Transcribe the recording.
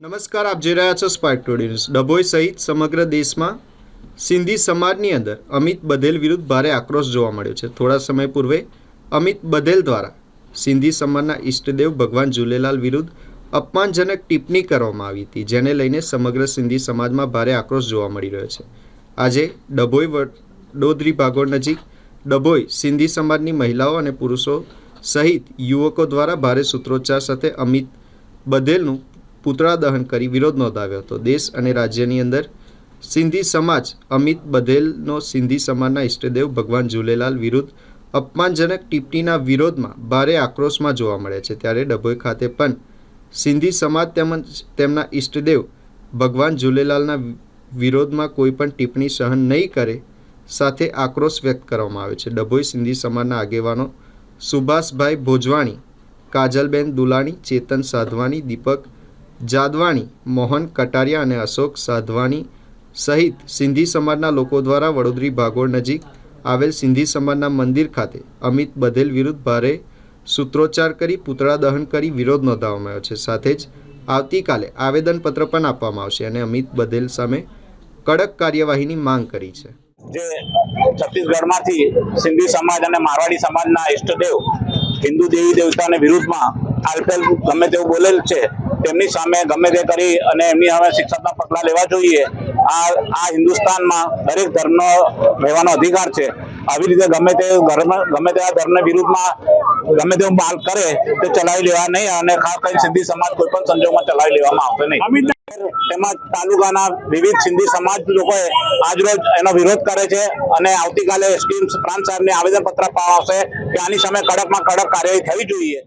નમસ્કાર, આપ જોઈ રહ્યા છો સ્પાર્ક ટુડે ન્યૂઝ ડભોઈ સહિત સમગ્ર દેશમાં સિંધી સમાજની અંદર અમિત બધેલ વિરુદ્ધ ભારે આક્રોશ જોવા મળ્યો છે. થોડા સમય પૂર્વે અમિત બધેલ દ્વારા સિંધી સમાજના ઈષ્ટદેવ ભગવાન ઝૂલેલાલ વિરુદ્ધ અપમાનજનક ટિપ્પણી કરવામાં આવી હતી, જેને લઈને સમગ્ર સિંધી સમાજમાં ભારે આક્રોશ જોવા મળી રહ્યો છે. આજે ડભોઈ વડોદરી ભાગોળ નજીક ડભોઈ સિંધી સમાજની મહિલાઓ અને પુરુષો સહિત યુવકો દ્વારા ભારે સૂત્રોચ્ચાર સાથે અમિત બધેલનું પુતળા દહન કરી વિરોધ નોંધાવ્યો હતો. દેશ અને રાજ્યની અંદર સિંધી સમાજ, અમિત બધેલનો સિંધી સમાજના ઇષ્ટદેવ ભગવાન ઝૂલેલાલ વિરુદ્ધ અપમાનજનક ટિપ્પણીના વિરોધમાં ભારે આક્રોશમાં જોવા મળે છે. ત્યારે ડભોઈ ખાતે પણ સિંધી સમાજ તેમજ તેમના ઇષ્ટદેવ ભગવાન ઝૂલેલાલના વિરોધમાં કોઈ પણ ટિપ્પણી સહન નહીં કરે સાથે આક્રોશ વ્યક્ત કરવામાં આવે છે. ડભોઈ સિંધી સમાજના આગેવાનો સુભાષભાઈ ભોજવાણી, કાજલબેન દુલાણી, ચેતન સાધવાની, દીપક જાદવાણી, મોહન કટારિયા અને અશોક સાધવાની સહિત સિંધી સમાજના લોકો દ્વારા વડોદરી ભાગોળ નજીક આવેલ સિંધી સમાજના મંદિર ખાતે અમિત બધેલ વિરુદ્ધ ભારે સૂત્રોચ્ચાર કરી પૂતળા દહન કરી વિરોધ નોંધાવવામાં આવ્યો છે. સાથે જ આવતીકાલે આવેદનપત્ર પણ આપવામાં આવશે અને અમિત બધેલ સામે કડક કાર્યવાહીની માંગ કરી છે. જે છત્તીસગઢમાંથી સિંધી સમાજ અને મારવાડી સમાજના ઈષ્ટદેવ, હિન્દુ દેવી દેવતાને વિરુદ્ધમાં આલપેલ ગમે તેવું બોલેલ છે તેમની સામે ગમે તે કરી અને એમની સામે શિક્ષાત્મક પગલાં લેવા જોઈએ. આ આ હિન્દુસ્તાનમાં દરેક ધર્મનો રહેવાનો અધિકાર છે. આવી રીતે ગમે તે ધર્મ ગમે તેવા ધર્મના વિરુદ્ધમાં ગમે તેવું બાલ કરે તે ચલાવી લેવા નહીં અને ખાસ કરીને સિંધી સમાજ કોઈ પણ સંજોગમાં ચલાવી લેવામાં આવશે નહીં. તેમજ તાલુકાના વિવિધ સિંધી સમાજ લોકોએ આજરોજ એનો વિરોધ કરે છે અને આવતીકાલે એસડીએમ પ્રાંત સાહેબને આવેદનપત્ર આવશે કે આની સામે કડકમાં કડક કાર્યવાહી થવી જોઈએ.